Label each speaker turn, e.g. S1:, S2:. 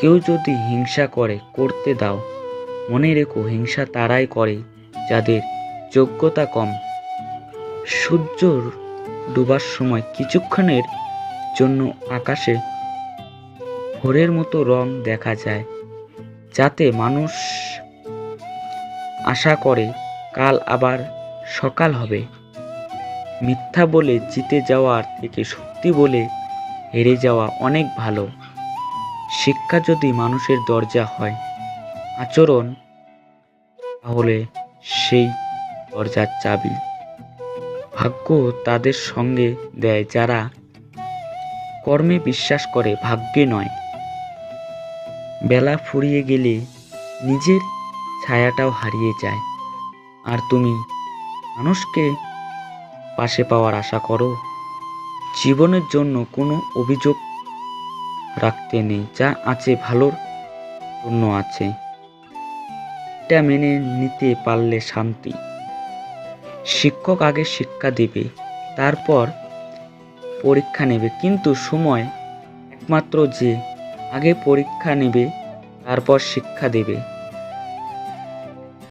S1: কেউ যদি হিংসা করে, করতে দাও। মনে রেখো, হিংসা তারাই করে যাদের যোগ্যতা কম। সূর্য ডুবার সময় কিছুক্ষণের জন্য আকাশে ভোরের মতো রং দেখা যায়, যাতে মানুষ আশা করে কাল আবার সকাল হবে। মিথ্যা বলে জিতে যাওয়ার থেকে সত্যি বলে হেরে যাওয়া অনেক ভালো। শিক্ষা যদি মানুষের দরজা হয়, আচরণ, তাহলে সেই দরজার চাবি। ভাগ্য তাদের সঙ্গে দেয় যারা কর্মে বিশ্বাস করে, ভাগ্যে নয়। বেলা ফুরিয়ে গেলে নিজের ছায়াটাও হারিয়ে যায়। আর তুমি মানুষকে পাশে পাওয়ার আশা করো? জীবনের জন্য কোনো অভিযোগ রাখতে নেই, যা আছে ভালোর জন্য আছে। এটা মেনে নিতে পারলে শান্তি। শিক্ষক আগে শিক্ষা দেবে, তারপর পরীক্ষা নেবে। কিন্তু সময় একমাত্র যে আগে পরীক্ষা নেবে, তারপর শিক্ষা দেবে।